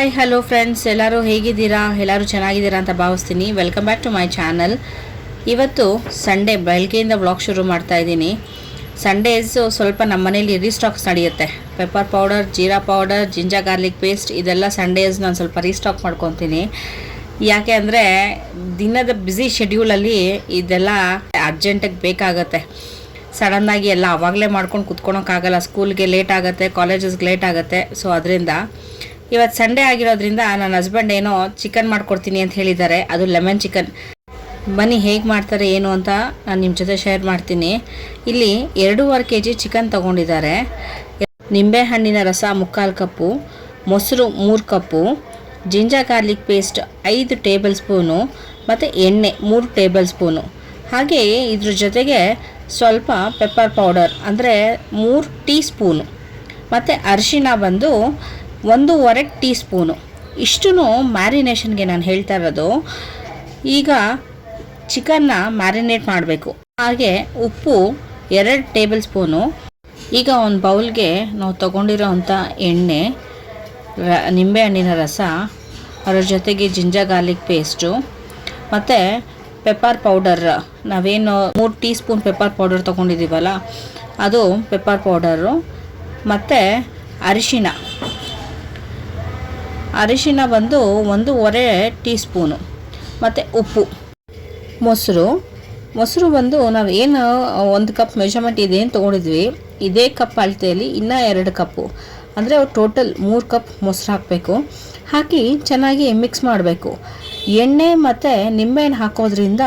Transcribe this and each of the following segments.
Hi hello friends ಎಲ್ಲರೂ ಹೇಗಿದ್ದೀರಾ? ಎಲ್ಲರೂ ಚೆನ್ನಾಗಿದ್ದೀರಾ ಅಂತ ಭಾವಿಸ್ತೀನಿ. Welcome back to my channel ಇವತ್ತು ಸಂಡೇ ಬೆಳಗ್ಗೆಯಿಂದ ವ್ಲಾಗ್ ಶುರು ಮಾಡ್ತಾ ಇದ್ದೀನಿ. ಸಂಡೇಸು ಸ್ವಲ್ಪ ನಮ್ಮ ಮನೇಲಿ ರೀಸ್ಟಾಕ್ಸ್ ನಡೆಯುತ್ತೆ. Pepper powder jeera powder ginger garlic paste ಇದೆಲ್ಲ ಸಂಡೇಸ್ ನಾನು ಸ್ವಲ್ಪ ರೀಸ್ಟಾಕ್ ಮಾಡ್ಕೊತೀನಿ. ಯಾಕೆ ಅಂದರೆ ದಿನದ ಬ್ಯುಸಿ ಶೆಡ್ಯೂಲಲ್ಲಿ ಇದೆಲ್ಲ ಅರ್ಜೆಂಟಾಗಿ ಬೇಕಾಗತ್ತೆ. ಸಡನ್ನಾಗಿ ಎಲ್ಲ ಅವಾಗಲೇ ಮಾಡ್ಕೊಂಡು ಕುತ್ಕೊಳಕ್ಕಾಗಲ್ಲ. ಸ್ಕೂಲ್ಗೆ ಲೇಟ್ ಆಗುತ್ತೆ ಕಾಲೇಜಸ್ಗೆ ಲೇಟ್ ಆಗುತ್ತೆ. ಸೊ ಅದರಿಂದ ಇವತ್ತು ಸಂಡೇ ಆಗಿರೋದ್ರಿಂದ ನನ್ನ ಹಸ್ಬೆಂಡ್ ಏನೋ ಚಿಕನ್ ಮಾಡ್ಕೊಡ್ತೀನಿ ಅಂತ ಹೇಳಿದ್ದಾರೆ. ಅದು ಲೆಮನ್ ಚಿಕನ್ ಬನ್ನಿ, ಹೇಗೆ ಮಾಡ್ತಾರೆ, ಏನು ಅಂತ ನಾನು ನಿಮ್ಮ ಜೊತೆ ಶೇರ್ ಮಾಡ್ತೀನಿ. ಇಲ್ಲಿ ಎರಡೂವರೆ ಕೆ ಜಿ ಚಿಕನ್ ತೊಗೊಂಡಿದ್ದಾರೆ ನಿಂಬೆಹಣ್ಣಿನ ರಸ ಮುಕ್ಕಾಲು ಕಪ್ಪು, ಮೊಸರು ಮೂರು ಕಪ್ಪು, ಜಿಂಜರ್ ಗಾರ್ಲಿಕ್ ಪೇಸ್ಟ್ ಐದು ಟೇಬಲ್ ಸ್ಪೂನು, ಮತ್ತು ಎಣ್ಣೆ ಮೂರು ಟೇಬಲ್ ಸ್ಪೂನು. ಹಾಗೆಯೇ ಇದ್ರ ಜೊತೆಗೆ ಸ್ವಲ್ಪ ಪೆಪ್ಪರ್ ಪೌಡರ್ ಅಂದರೆ ಮೂರು ಟೀ ಸ್ಪೂನು. ಮತ್ತು ಅರಿಶಿನ ಬಂದು ಒಂದೂವರೆ ಟೀ ಸ್ಪೂನು ಇಷ್ಟೂ ಮ್ಯಾರಿನೇಷನ್ಗೆ ನಾನು ಹೇಳ್ತಾ ಇರೋದು, ಈಗ ಚಿಕನ್ನ ಮ್ಯಾರಿನೇಟ್ ಮಾಡಬೇಕು. ಹಾಗೆ ಉಪ್ಪು ಎರಡು ಟೇಬಲ್ ಸ್ಪೂನು. ಈಗ ಒಂದು ಬೌಲ್ಗೆ ನಾವು ತೊಗೊಂಡಿರೋ ಅಂಥ ಎಣ್ಣೆ ನಿಂಬೆಹಣ್ಣಿನ ರಸ, ಅದರ ಜೊತೆಗೆ ಜಿಂಜರ್ ಗಾರ್ಲಿಕ್ ಪೇಸ್ಟು, ಮತ್ತು ಪೆಪ್ಪರ್ ಪೌಡರ್. ನಾವೇನು ಮೂರು ಟೀ ಸ್ಪೂನ್ ಪೆಪ್ಪರ್ ಪೌಡರ್ ತೊಗೊಂಡಿದ್ದೀವಲ್ಲ, ಅದು ಪೆಪ್ಪರ್ ಪೌಡರು, ಮತ್ತು ಅರಿಶಿನ ಅರಿಶಿನ ಬಂದು ಒಂದೂವರೆ ಟೀ ಸ್ಪೂನು ಮತ್ತು ಉಪ್ಪು. ಮೊಸರು. ಮೊಸರು ಬಂದು ನಾವು ಏನು ಒಂದು ಕಪ್ ಮೆಷರ್ಮೆಂಟ್ ಇದೇನು ತೊಗೊಂಡಿದ್ವಿ. ಇದೇ ಕಪ್ ಅಳತೆಯಲ್ಲಿ ಇನ್ನೂ ಎರಡು ಕಪ್ಪು. ಅಂದರೆ ಟೋಟಲ್ ಮೂರು ಕಪ್ ಮೊಸರು ಹಾಕಬೇಕು. ಹಾಕಿ ಚೆನ್ನಾಗಿ ಮಿಕ್ಸ್ ಮಾಡಬೇಕು. ಎಣ್ಣೆ ಮತ್ತು ನಿಂಬೆಹಣ್ಣು ಹಾಕೋದ್ರಿಂದ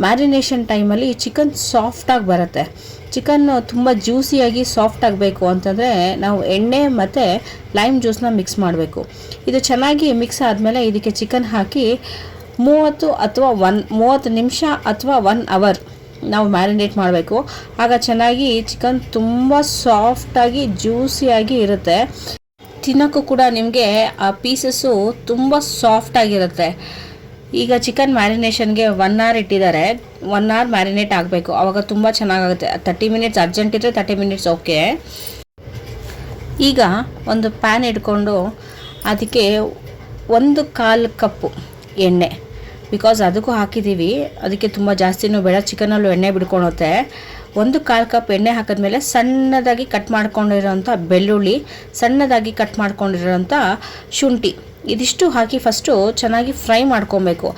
ಮ್ಯಾರಿನೇಷನ್ ಟೈಮಲ್ಲಿ ಚಿಕನ್ ಸಾಫ್ಟಾಗಿ ಬರುತ್ತೆ. ಚಿಕನ್ ತುಂಬ ಜ್ಯೂಸಿಯಾಗಿ ಸಾಫ್ಟ್ ಆಗಬೇಕು ಅಂತಂದರೆ ನಾವು ಎಣ್ಣೆ ಮತ್ತು ಲೈಮ್ ಜ್ಯೂಸನ್ನ ಮಿಕ್ಸ್ ಮಾಡಬೇಕು. ಇದು ಚೆನ್ನಾಗಿ ಮಿಕ್ಸ್ ಆದಮೇಲೆ ಇದಕ್ಕೆ ಚಿಕನ್ ಹಾಕಿ ಮೂವತ್ತು ಅಥವಾ ಒನ್, ಮೂವತ್ತು ನಿಮಿಷ ಅಥವಾ ಒನ್ ಅವರ್ ನಾವು ಮ್ಯಾರಿನೇಟ್ ಮಾಡಬೇಕು. ಆಗ ಚೆನ್ನಾಗಿ ಚಿಕನ್ ತುಂಬ ಸಾಫ್ಟಾಗಿ ಜ್ಯೂಸಿಯಾಗಿ ಇರುತ್ತೆ. ತಿನ್ನೋಕ್ಕೂ ಕೂಡ ನಿಮಗೆ ಆ ಪೀಸಸ್ಸು ತುಂಬ ಸಾಫ್ಟಾಗಿರುತ್ತೆ ಈಗ ಚಿಕನ್ ಮ್ಯಾರಿನೇಷನ್ಗೆ ಒನ್ ಅವರ್ ಇಟ್ಟಿದ್ದಾರೆ. ಒನ್ ಅವರ್ ಮ್ಯಾರಿನೇಟ್ ಆಗಬೇಕು. ಆವಾಗ ತುಂಬ ಚೆನ್ನಾಗಾಗುತ್ತೆ. ತರ್ಟಿ ಮಿನಿಟ್ಸ್ ಅರ್ಜೆಂಟ್ ಇದ್ದರೆ ತರ್ಟಿ ಮಿನಿಟ್ಸ್ ಓಕೆ ಈಗ ಒಂದು ಪ್ಯಾನ್ ಇಟ್ಕೊಂಡು ಅದಕ್ಕೆ ಒಂದು ಕಾಲು ಕಪ್ಪು ಎಣ್ಣೆ. ಬಿಕಾಸ್ ಅದಕ್ಕೂ ಹಾಕಿದ್ದೀವಿ ಅದಕ್ಕೆ ತುಂಬ ಜಾಸ್ತಿನೂ ಬೇಡ. ಚಿಕನಲ್ಲೂ ಎಣ್ಣೆ ಬಿಡ್ಕೊಳುತ್ತೆ ಒಂದು ಕಾಲು ಕಪ್ ಎಣ್ಣೆ ಹಾಕಿದ್ಮೇಲೆ ಸಣ್ಣದಾಗಿ ಕಟ್ ಮಾಡ್ಕೊಂಡಿರೋಂಥ ಬೆಳ್ಳುಳ್ಳಿ, ಸಣ್ಣದಾಗಿ ಕಟ್ ಮಾಡ್ಕೊಂಡಿರೋಂಥ ಶುಂಠಿ. ಇದಿಷ್ಟು ಹಾಕಿ ಫಸ್ಟು ಚೆನ್ನಾಗಿ ಫ್ರೈ ಮಾಡ್ಕೊಬೇಕು.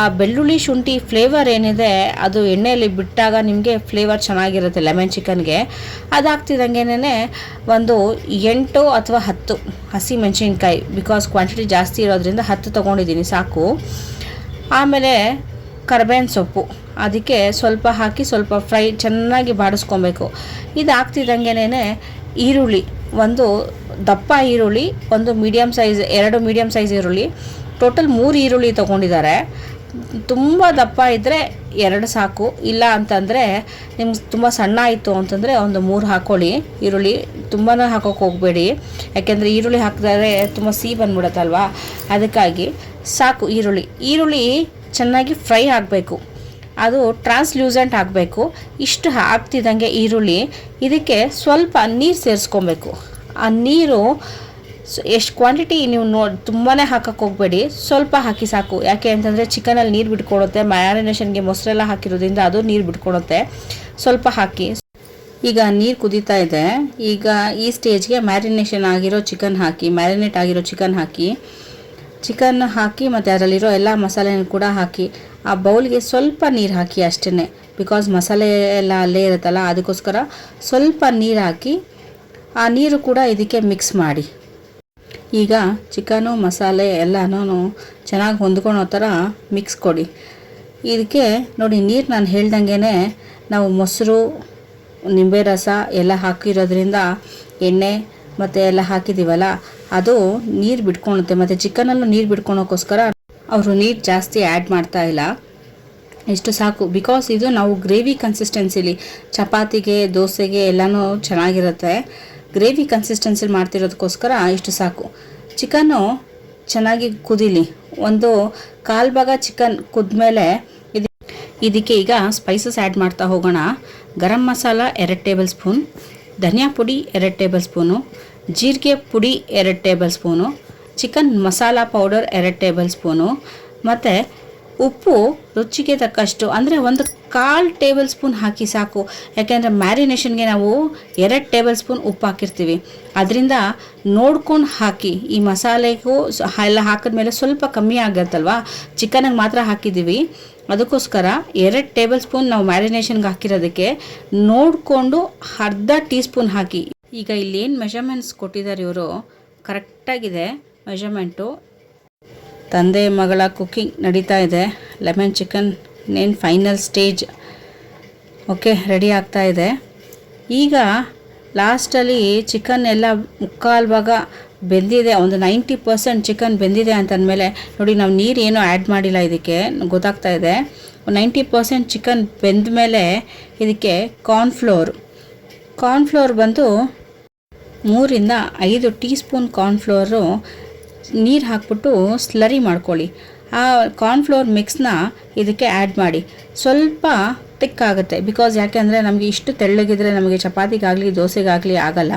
ಆ ಬೆಳ್ಳುಳ್ಳಿ ಶುಂಠಿ ಫ್ಲೇವರ್ ಏನಿದೆ, ಅದು ಎಣ್ಣೆಯಲ್ಲಿ ಬಿಟ್ಟಾಗ ನಿಮಗೆ ಫ್ಲೇವರ್ ಚೆನ್ನಾಗಿರುತ್ತೆ ಲೆಮನ್ ಚಿಕನ್ಗೆ ಅದಾಗ್ತಿದ್ದಂಗೆನೇ ಒಂದು ಎಂಟು ಅಥವಾ ಹತ್ತು ಹಸಿ ಮೆಣಸಿನ್ಕಾಯಿ ಬಿಕಾಸ್ ಕ್ವಾಂಟಿಟಿ ಜಾಸ್ತಿ ಇರೋದ್ರಿಂದ ಹತ್ತು ತೊಗೊಂಡಿದ್ದೀನಿ, ಸಾಕು. ಆಮೇಲೆ ಕರ್ಬೇವಿನ ಸೊಪ್ಪು, ಅದಕ್ಕೆ ಸ್ವಲ್ಪ ಹಾಕಿ ಸ್ವಲ್ಪ ಫ್ರೈ ಚೆನ್ನಾಗಿ ಬಾಡಿಸ್ಕೊಬೇಕು. ಇದಾಗ್ತಿದ್ದಂಗೆನೇ ಈರುಳ್ಳಿ, ಒಂದು ದಪ್ಪ ಈರುಳ್ಳಿ, ಒಂದು ಮೀಡಿಯಮ್ ಸೈಜ್ ಎರಡು ಮೀಡಿಯಮ್ ಸೈಜ್ ಈರುಳ್ಳಿ ಟೋಟಲ್ ಮೂರು ಈರುಳ್ಳಿ ತೊಗೊಂಡಿದ್ದಾರೆ. ತುಂಬ ದಪ್ಪ ಇದ್ದರೆ ಎರಡು ಸಾಕು, ಇಲ್ಲ ಅಂತಂದರೆ ನಿಮ್ಗೆ ತುಂಬ ಸಣ್ಣ ಆಯಿತು ಅಂತಂದರೆ ಒಂದು ಮೂರು ಹಾಕ್ಕೊಳ್ಳಿ ಈರುಳ್ಳಿ ತುಂಬಾ ಹಾಕೋಕೆ ಹೋಗಬೇಡಿ. ಯಾಕೆಂದರೆ ಈರುಳ್ಳಿ ಹಾಕಿದ್ರೆ ತುಂಬ ಸಿಹಿ ಬಂದ್ಬಿಡುತ್ತಲ್ವಾ? ಅದಕ್ಕಾಗಿ ಸಾಕು ಈರುಳ್ಳಿ. ಈರುಳ್ಳಿ ಚೆನ್ನಾಗಿ ಫ್ರೈ ಆಗಬೇಕು. ಅದು ಟ್ರಾನ್ಸ್ಲ್ಯೂಸೆಂಟ್ ಆಗಬೇಕು. ಇಷ್ಟು ಹಾಕ್ತಿದ್ದಂಗೆ ಈರುಳ್ಳಿ. ಇದಕ್ಕೆ ಸ್ವಲ್ಪ ನೀರು ಸೇರಿಸ್ಕೊಬೇಕು. ಆ ನೀರು ಎಷ್ಟು ಕ್ವಾಂಟಿಟಿ ನೀವು ನೋಡಿ ತುಂಬಾ ಹಾಕಕ್ಕೆ ಹೋಗಬೇಡಿ. ಸ್ವಲ್ಪ ಹಾಕಿ ಸಾಕು. ಯಾಕೆ ಅಂತಂದರೆ ಚಿಕನಲ್ಲಿ ನೀರು ಬಿಟ್ಕೊಡುತ್ತೆ. ಮ್ಯಾರಿನೇಷನ್ಗೆ ಮೊಸರೆಲ್ಲ ಹಾಕಿರೋದ್ರಿಂದ ಅದು ನೀರು ಬಿಟ್ಕೊಡುತ್ತೆ. ಸ್ವಲ್ಪ ಹಾಕಿ. ಈಗ ನೀರು ಕುದೀತಾ ಇದೆ. ಈಗ ಈ ಸ್ಟೇಜ್ಗೆ ಮ್ಯಾರಿನೇಷನ್ ಆಗಿರೋ ಚಿಕನ್ ಹಾಕಿ ಮ್ಯಾರಿನೇಟ್ ಆಗಿರೋ ಚಿಕನ್ ಹಾಕಿ ಚಿಕನ್ ಹಾಕಿ ಮತ್ತು ಅದರಲ್ಲಿರೋ ಎಲ್ಲ ಮಸಾಲೆನೂ ಕೂಡ ಹಾಕಿ, ಆ ಬೌಲ್ಗೆ ಸ್ವಲ್ಪ ನೀರು ಹಾಕಿ ಅಷ್ಟೇ ಬಿಕಾಸ್ ಮಸಾಲೆ ಎಲ್ಲ ಅಲ್ಲೇ ಇರುತ್ತಲ್ಲ, ಅದಕ್ಕೋಸ್ಕರ ಸ್ವಲ್ಪ ನೀರು ಹಾಕಿ ಆ ನೀರು ಕೂಡ ಇದಕ್ಕೆ ಮಿಕ್ಸ್ ಮಾಡಿ. ಈಗ ಚಿಕನು, ಮಸಾಲೆ ಎಲ್ಲನೂ ಚೆನ್ನಾಗಿ ಹೊಂದ್ಕೊಳೋ ಥರ ಮಿಕ್ಸ್ ಕೊಡಿ. ಇದಕ್ಕೆ ನೋಡಿ ನೀರು ನಾನು ಹೇಳ್ದಂಗೆ ನಾವು ಮೊಸರು ನಿಂಬೆ ರಸ ಎಲ್ಲ ಹಾಕಿರೋದ್ರಿಂದ ಎಣ್ಣೆ ಮತ್ತು ಎಲ್ಲ ಹಾಕಿದ್ದೀವಲ್ಲ ಅದು ನೀರು ಬಿಟ್ಕೊಳುತ್ತೆ. ಮತ್ತು ಚಿಕನಲ್ಲೂ ನೀರು ಬಿಟ್ಕೊಳೋಕ್ಕೋಸ್ಕರ ಅವರು ನೀರು ಜಾಸ್ತಿ ಆ್ಯಡ್ ಮಾಡ್ತಾ ಇಲ್ಲ. ಇಷ್ಟು ಸಾಕು. ಬಿಕಾಸ್ ಇದು ನಾವು ಗ್ರೇವಿ ಕನ್ಸಿಸ್ಟೆನ್ಸಿಲಿ ಚಪಾತಿಗೆ, ದೋಸೆಗೆ ಎಲ್ಲನೂ ಚೆನ್ನಾಗಿರುತ್ತೆ. ಗ್ರೇವಿ ಕನ್ಸಿಸ್ಟೆನ್ಸಿಲಿ ಮಾಡ್ತಿರೋದಕ್ಕೋಸ್ಕರ ಇಷ್ಟು ಸಾಕು. ಚಿಕನ್ನು ಚೆನ್ನಾಗಿ ಕುದಿಲಿ. ಒಂದು ಕಾಲು ಭಾಗ ಚಿಕನ್ ಕುದ್ಮೇಲೆ ಇದು ಇದಕ್ಕೆ ಈಗ ಸ್ಪೈಸಸ್ ಆ್ಯಡ್ ಮಾಡ್ತಾ ಹೋಗೋಣ. ಗರಂ ಮಸಾಲ ಎರಡು ಟೇಬಲ್ ಸ್ಪೂನ್, ಧನಿಯಾ ಪುಡಿ ಎರಡು ಟೇಬಲ್ ಸ್ಪೂನು, ಜೀರಿಗೆ ಪುಡಿ ಎರಡು tablespoon, chicken masala powder ಎರಡು ಟೇಬಲ್ ಸ್ಪೂನು, ಮತ್ತು ಉಪ್ಪು ರುಚಿಗೆ ತಕ್ಕಷ್ಟು, ಅಂದರೆ ಒಂದು ಕಾಲು ಟೇಬಲ್ ಸ್ಪೂನ್ ಹಾಕಿ ಸಾಕು. ಯಾಕೆಂದರೆ ಮ್ಯಾರಿನೇಷನ್ಗೆ ನಾವು ಎರಡು ಟೇಬಲ್ ಸ್ಪೂನ್ ಉಪ್ಪು ಹಾಕಿರ್ತೀವಿ. ಅದರಿಂದ ನೋಡ್ಕೊಂಡು ಹಾಕಿ, ಈ ಮಸಾಲೆಗೂ ಎಲ್ಲ ಹಾಕಿದ್ಮೇಲೆ ಸ್ವಲ್ಪ ಕಮ್ಮಿ ಆಗತ್ತಲ್ವಾ? ಚಿಕನಿಗೆ ಮಾತ್ರ ಹಾಕಿದ್ದೀವಿ. ಅದಕ್ಕೋಸ್ಕರ ಎರಡು ಟೇಬಲ್ ಸ್ಪೂನ್ ನಾವು ಮ್ಯಾರಿನೇಷನ್ಗೆ ಹಾಕಿರೋದಕ್ಕೆ ನೋಡಿಕೊಂಡು ಅರ್ಧ ಟೀ ಸ್ಪೂನ್ ಹಾಕಿ. ಈಗ ಇಲ್ಲಿ ಏನು ಮೆಷರ್ಮೆಂಟ್ಸ್ ಕೊಟ್ಟಿದ್ದಾರೆ ಇವರು? ಕರೆಕ್ಟಾಗಿದೆ ಮೆಷರ್ಮೆಂಟು. ತಂದೆ ಮಗಳ ಕುಕ್ಕಿಂಗ್ ನಡೀತಾ ಇದೆ. ಲೆಮನ್ ಚಿಕನ್ ನೇನು ಫೈನಲ್ ಸ್ಟೇಜ್ ಓಕೆ ರೆಡಿ ಆಗ್ತಾ ಇದೆ. ಈಗ ಲಾಸ್ಟಲ್ಲಿ ಚಿಕನ್ ಎಲ್ಲ ಮುಕ್ಕಾಲು ಭಾಗ ಬೆಂದಿದೆ. ಒಂದು ನೈಂಟಿ ಪರ್ಸೆಂಟ್ ಚಿಕನ್ ಬೆಂದಿದೆ ಅಂತಂದಮೇಲೆ ನೋಡಿ, ನಾವು ನೀರು ಏನೂ ಆ್ಯಡ್ ಮಾಡಿಲ್ಲ ಇದಕ್ಕೆ. ಗೊತ್ತಾಗ್ತಾ ಇದೆ. ನೈಂಟಿ ಪರ್ಸೆಂಟ್ ಚಿಕನ್ ಬೆಂದ ಮೇಲೆ ಇದಕ್ಕೆ ಕಾರ್ನ್ಫ್ಲೋರ್ ಕಾರ್ನ್ಫ್ಲೋರ್ ಬಂದು ಮೂರಿಂದ ಐದು ಟೀ ಸ್ಪೂನ್ ಕಾರ್ನ್ಫ್ಲೋರು ನೀರು ಹಾಕ್ಬಿಟ್ಟು ಸ್ಲರಿ ಮಾಡ್ಕೊಳ್ಳಿ. ಆ ಕಾರ್ನ್ಫ್ಲೋರ್ ಮಿಕ್ಸ್ನ ಇದಕ್ಕೆ ಆ್ಯಡ್ ಮಾಡಿ. ಸ್ವಲ್ಪ ತಿಕ್ಕಾಗುತ್ತೆ ಬಿಕಾಸ್ ಯಾಕೆಂದರೆ ನಮಗೆ ಇಷ್ಟು ತೆಳ್ಳಗಿದ್ರೆ ನಮಗೆ ಚಪಾತಿಗಾಗಲಿ, ದೋಸೆಗಾಗಲಿ ಆಗಲ್ಲ.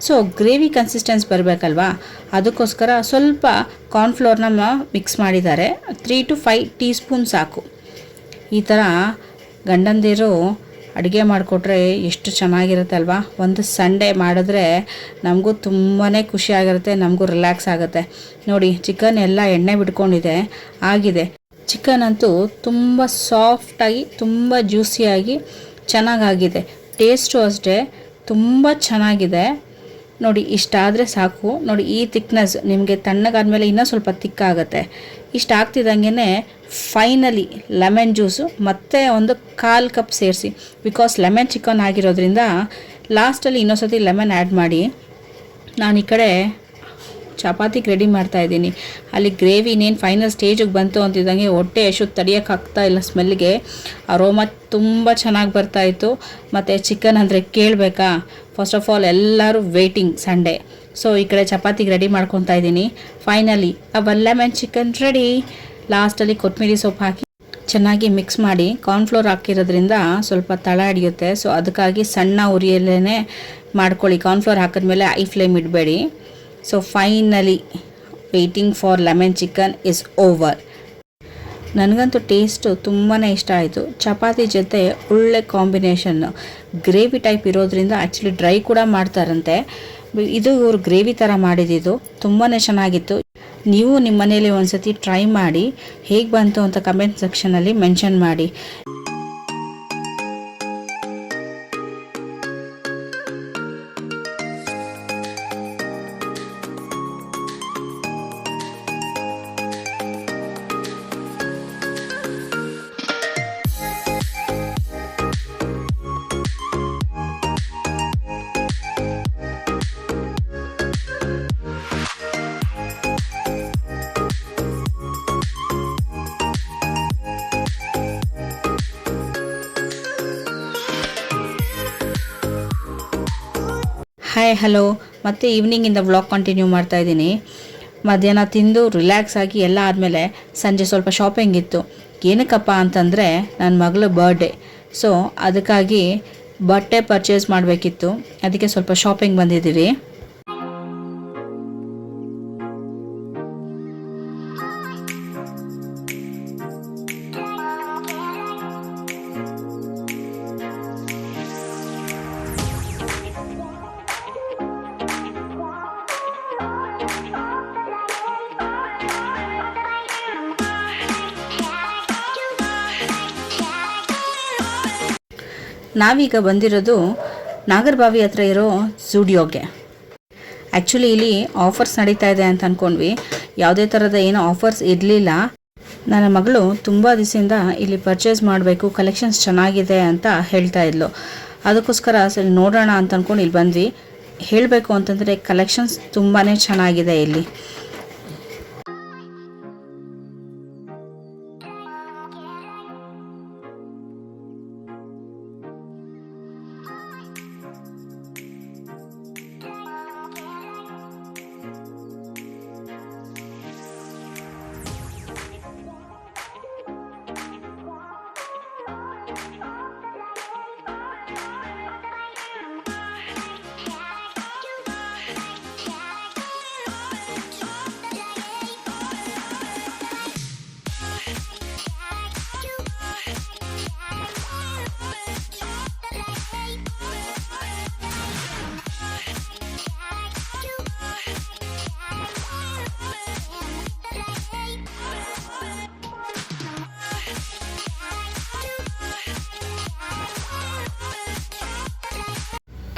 ಸೊ ಗ್ರೇವಿ ಕನ್ಸಿಸ್ಟೆನ್ಸ್ ಬರಬೇಕಲ್ವಾ? ಅದಕ್ಕೋಸ್ಕರ ಸ್ವಲ್ಪ ಕಾರ್ನ್ಫ್ಲೋರ್ನ ಮಿಕ್ಸ್ ಮಾಡಿದ್ದಾರೆ. Three to five teaspoon ಸಾಕು. ಈ ಥರ ಗಂಡಂದಿರು ಅಡುಗೆ ಮಾಡಿಕೊಟ್ರೆ ಎಷ್ಟು ಚೆನ್ನಾಗಿರುತ್ತಲ್ವಾ ಒಂದು ಸಂಡೇ ಮಾಡಿದ್ರೆ ನಮಗೂ ತುಂಬಾ ಖುಷಿಯಾಗಿರುತ್ತೆ ನಮಗೂ ರಿಲ್ಯಾಕ್ಸ್ ಆಗುತ್ತೆ. ನೋಡಿ ಚಿಕನ್ ಎಲ್ಲ ಎಣ್ಣೆ ಬಿಟ್ಕೊಂಡಿದೆ, ಆಗಿದೆ. ಚಿಕನ್ ಅಂತೂ ತುಂಬ ಸಾಫ್ಟಾಗಿ ತುಂಬ ಜ್ಯೂಸಿಯಾಗಿ ಚೆನ್ನಾಗಾಗಿದೆ. ಟೇಸ್ಟು ಅಷ್ಟೇ ತುಂಬ ಚೆನ್ನಾಗಿದೆ. ನೋಡಿ, ಇಷ್ಟಾದರೆ ಸಾಕು. ನೋಡಿ, ಈ ತಿಕ್ನೆಸ್ ನಿಮಗೆ ತಣ್ಣಗಾದ್ಮೇಲೆ ಇನ್ನೂ ಸ್ವಲ್ಪ ತಿಕ್ಕಾಗುತ್ತೆ ಇಷ್ಟು ಆಗ್ತಿದ್ದಂಗೆ ಫೈನಲಿ ಲೆಮನ್ ಜ್ಯೂಸು ಮತ್ತೆ ಒಂದು ಕಾಲು ಕಪ್ ಸೇರಿಸಿ. ಬಿಕಾಸ್ ಲೆಮನ್ ಚಿಕನ್ ಆಗಿರೋದ್ರಿಂದ ಲಾಸ್ಟಲ್ಲಿ ಇನ್ನೊಂದ್ಸತಿ ಲೆಮನ್ ಆ್ಯಡ್ ಮಾಡಿ. ನಾನು ಈ ಕಡೆ ಚಪಾತಿಗೆ ರೆಡಿ ಮಾಡ್ತಾ ಇದ್ದೀನಿ. ಅಲ್ಲಿ ಗ್ರೇವಿ ಇನ್ನೇನು ಫೈನಲ್ ಸ್ಟೇಜಿಗೆ ಬಂತು ಅಂತಿದ್ದಂಗೆ ಹೊಟ್ಟೆ ಎಷ್ಟು ತಡಿಯೋಕ್ಕಾಗ್ತಾ ಇಲ್ಲ ಸ್ಮೆಲ್ಗೆ ಅರೋಮ ತುಂಬ ಚೆನ್ನಾಗಿ ಬರ್ತಾ ಇತ್ತು. ಮತ್ತು ಚಿಕನ್ ಅಂದರೆ ಕೇಳಬೇಕಾ? ಫಸ್ಟ್ ಆಫ್ ಆಲ್ ಎಲ್ಲರೂ ವೇಟಿಂಗ್ ಸಂಡೇ ಸೊ ಈ ಕಡೆ ಚಪಾತಿಗೆ ರೆಡಿ ಮಾಡ್ಕೊತಾ ಇದ್ದೀನಿ. ಫೈನಲಿ ಅವ ಲೆಮನ್ ಚಿಕನ್ ರೆಡಿ ಲಾಸ್ಟಲ್ಲಿ ಕೊತ್ತಂಬರಿ ಸೊಪ್ಪು ಹಾಕಿ ಚೆನ್ನಾಗಿ ಮಿಕ್ಸ್ ಮಾಡಿ ಕಾರ್ನ್ಫ್ಲೋರ್ ಹಾಕಿರೋದ್ರಿಂದ ಸ್ವಲ್ಪ ತಳ ಹಿಡಿಯುತ್ತೆ. ಸೊ ಅದಕ್ಕಾಗಿ ಸಣ್ಣ ಉರಿಯಲ್ಲೇ ಮಾಡ್ಕೊಳ್ಳಿ. ಕಾರ್ನ್ಫ್ಲೋರ್ ಹಾಕಿದ್ಮೇಲೆ high flame ಇಡಬೇಡಿ. So finally waiting for lemon chicken is over ನನಗಂತೂ ಟೇಸ್ಟು ತುಂಬಾ ಇಷ್ಟ ಆಯಿತು. ಚಪಾತಿ ಜೊತೆ ಒಳ್ಳೆ ಕಾಂಬಿನೇಷನ್ನು ಗ್ರೇವಿ ಟೈಪ್ ಇರೋದ್ರಿಂದ ಆ್ಯಕ್ಚುಲಿ ಡ್ರೈ ಕೂಡ ಮಾಡ್ತಾರಂತೆ. ಇದು ಇವರು ಗ್ರೇವಿ ಥರ ಮಾಡಿದ್ದು. ತುಂಬಾ ಚೆನ್ನಾಗಿತ್ತು. ನೀವು ನಿಮ್ಮ ಮನೇಲಿ ಒಂದ್ಸತಿ ಟ್ರೈ ಮಾಡಿ, ಹೇಗೆ ಬಂತು ಅಂತ ಕಮೆಂಟ್ ಸೆಕ್ಷನಲ್ಲಿ ಮೆನ್ಷನ್ ಮಾಡಿ. ಹಾಯ್ ಹಲೋ ಮತ್ತು ಈವ್ನಿಂಗಿಂದ ವ್ಲಾಗ್ ಕಂಟಿನ್ಯೂ ಮಾಡ್ತಾ ಇದ್ದೀನಿ. ಮಧ್ಯಾಹ್ನ ತಿಂದು ರಿಲ್ಯಾಕ್ಸ್ ಆಗಿ ಎಲ್ಲ ಆದಮೇಲೆ ಸಂಜೆ ಸ್ವಲ್ಪ ಶಾಪಿಂಗ್ ಇತ್ತು. ಏನಕ್ಕಪ್ಪ ಅಂತಂದರೆ ನನ್ನ ಮಗಳ ಬರ್ಡೇ ಸೊ ಅದಕ್ಕಾಗಿ ಬಟ್ಟೆ ಪರ್ಚೇಸ್ ಮಾಡಬೇಕಿತ್ತು. ಅದಕ್ಕೆ ಸ್ವಲ್ಪ ಶಾಪಿಂಗ್ ಬಂದಿದ್ದೀವಿ. ನಾವೀಗ ಬಂದಿರೋದು ನಾಗರಬಾವಿ ಹತ್ರ ಇರೋ ಸ್ಟುಡಿಯೋಗೆ ಆ್ಯಕ್ಚುಲಿ ಇಲ್ಲಿ ಆಫರ್ಸ್ ನಡೀತಾ ಇದೆ ಅಂತ ಅಂದ್ಕೊಂಡ್ವಿ ಯಾವುದೇ ಥರದ ಏನು ಆಫರ್ಸ್ ಇರಲಿಲ್ಲ. ನನ್ನ ಮಗಳು ತುಂಬ ದಿವಸದಿಂದ ಇಲ್ಲಿ ಪರ್ಚೇಸ್ ಮಾಡಬೇಕು ಕಲೆಕ್ಷನ್ಸ್ ಚೆನ್ನಾಗಿದೆ ಅಂತ ಹೇಳ್ತಾ ಇದ್ಲು. ಅದಕ್ಕೋಸ್ಕರ ಸರಿ ನೋಡೋಣ ಅಂತ ಅಂದ್ಕೊಂಡು ಇಲ್ಲಿ ಬಂದ್ವಿ. ಹೇಳಬೇಕು ಅಂತಂದರೆ ಕಲೆಕ್ಷನ್ಸ್ ತುಂಬಾ ಚೆನ್ನಾಗಿದೆ ಇಲ್ಲಿ.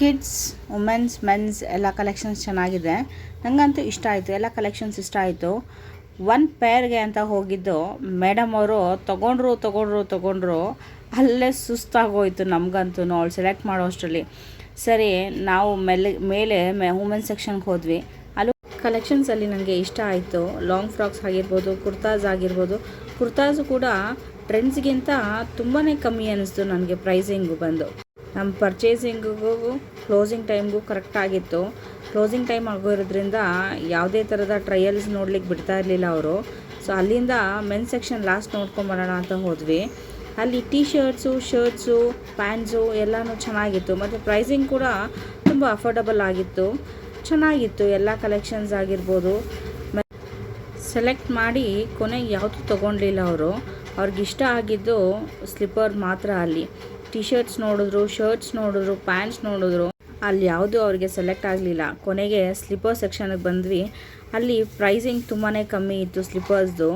ಕಿಡ್ಸ್ ವುಮೆನ್ಸ್ ಮೆನ್ಸ್ ಎಲ್ಲ ಕಲೆಕ್ಷನ್ಸ್ ಚೆನ್ನಾಗಿದೆ. ನನಗಂತೂ ಇಷ್ಟ ಆಯಿತು. ಎಲ್ಲ ಕಲೆಕ್ಷನ್ಸ್ ಇಷ್ಟ ಆಯಿತು. ಒನ್ ಪೇರ್ಗೆ ಅಂತ ಹೋಗಿದ್ದು ಮೇಡಮ್ ಅವರು ತೊಗೊಂಡ್ರು ತೊಗೊಂಡ್ರು ತೊಗೊಂಡ್ರು, ಅಲ್ಲೇ ಸುಸ್ತಾಗೋಯಿತು ನಮಗಂತೂ ಅವಳು ಸೆಲೆಕ್ಟ್ ಮಾಡೋ ಅಷ್ಟರಲ್ಲಿ ಸರಿ, ನಾವು ಮೇಲೆ ಮೇಲೆ ವುಮೆನ್ ಸೆಕ್ಷನ್ಗೆ ಹೋದ್ವಿ. ಅಲ್ಲೂ ಕಲೆಕ್ಷನ್ಸಲ್ಲಿ ನನಗೆ ಇಷ್ಟ ಆಯಿತು. ಲಾಂಗ್ ಫ್ರಾಕ್ಸ್ ಆಗಿರ್ಬೋದು ಕುರ್ತಾಸ್ ಆಗಿರ್ಬೋದು. ಕುರ್ತಾಸು ಕೂಡ ಟ್ರೆಂಡ್ಸ್ಗಿಂತ ತುಂಬಾ ಕಮ್ಮಿ ಅನ್ನಿಸ್ತು ನನಗೆ ಪ್ರೈಸಿಂಗು ಬಂದು. ನಮ್ಮ ಪರ್ಚೇಸಿಂಗಿಗೂ ಕ್ಲೋಸಿಂಗ್ ಟೈಮ್ಗೂ ಕರೆಕ್ಟ್ ಆಗಿತ್ತು. ಕ್ಲೋಸಿಂಗ್ ಟೈಮ್ ಆಗೋರೋದ್ರಿಂದ ಯಾವುದೇ ಥರದ ಟ್ರಯಲ್ಸ್ ನೋಡ್ಲಿಕ್ಕೆ ಬಿಡ್ತಾ ಇರಲಿಲ್ಲ ಅವರು. ಸೊ ಅಲ್ಲಿಂದ ಮೆನ್ ಸೆಕ್ಷನ್ ಲಾಸ್ಟ್ ನೋಡ್ಕೊಂಬರೋಣ ಅಂತ ಹೋದ್ವಿ. ಅಲ್ಲಿ ಟೀ ಶರ್ಟ್ಸು ಶರ್ಟ್ಸು ಪ್ಯಾಂಟ್ಸು ಎಲ್ಲನೂ ಚೆನ್ನಾಗಿತ್ತು. ಮತ್ತು ಪ್ರೈಸಿಂಗ್ ಕೂಡ ತುಂಬ ಅಫೋರ್ಡಬಲ್ ಆಗಿತ್ತು. ಚೆನ್ನಾಗಿತ್ತು. ಎಲ್ಲ ಕಲೆಕ್ಷನ್ಸ್ ಆಗಿರ್ಬೋದು. ಸೆಲೆಕ್ಟ್ ಮಾಡಿ ಕೊನೆಗೆ ಯಾವುದು ತೊಗೊಂಡಿಲ್ಲ ಅವರು. ಅವ್ರಿಗಿಷ್ಟ ಆಗಿದ್ದು ಸ್ಲಿಪ್ಪರ್ ಮಾತ್ರ ಅಲ್ಲಿ. ಟಿ ಶರ್ಟ್ಸ್ ನೋಡಿದ್ರು ಶರ್ಟ್ಸ್ ನೋಡಿದ್ರು ಪ್ಯಾಂಟ್ಸ್ ನೋಡಿದ್ರು, ಅಲ್ಲಿ ಯಾವುದೂ ಅವರಿಗೆ ಸೆಲೆಕ್ಟ್ ಆಗಲಿಲ್ಲ. ಕೊನೆಗೆ ಸ್ಲಿಪ್ಪರ್ ಸೆಕ್ಷನ್ಗೆ ಬಂದ್ವಿ. ಅಲ್ಲಿ ಪ್ರೈಸಿಂಗ್ ತುಂಬಾ ಕಮ್ಮಿ ಇತ್ತು ಸ್ಲಿಪ್ಪರ್ಸ್ದು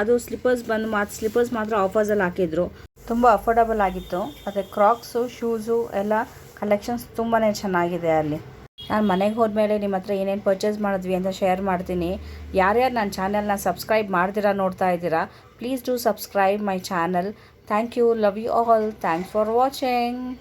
ಅದು ಸ್ಲಿಪ್ಪರ್ಸ್ ಬಂದು ಮಾತ್ರ ಸ್ಲಿಪ್ಪರ್ಸ್ ಮಾತ್ರ ಆಫರ್ಸಲ್ಲಿ ಹಾಕಿದ್ರು. ತುಂಬ ಅಫೋರ್ಡಬಲ್ ಆಗಿತ್ತು. ಮತ್ತು ಕ್ರಾಕ್ಸು ಶೂಸು ಎಲ್ಲ ಕಲೆಕ್ಷನ್ಸ್ ತುಂಬಾ ಚೆನ್ನಾಗಿದೆ ಅಲ್ಲಿ. ನಾನು ಮನೆಗೆ ಹೋದ್ಮೇಲೆ ನಿಮ್ಮ ಹತ್ರ ಏನೇನು ಪರ್ಚೇಸ್ ಮಾಡಿದ್ವಿ ಅಂತ ಶೇರ್ ಮಾಡ್ತೀನಿ. ಯಾರ್ಯಾರು ನನ್ನ ಚಾನಲ್ನ ಸಬ್ಸ್ಕ್ರೈಬ್ ಮಾಡ್ತೀರಾ ನೋಡ್ತಾ ಇದ್ದೀರಾ please do subscribe my channel Thank you. Love you all. Thanks for watching.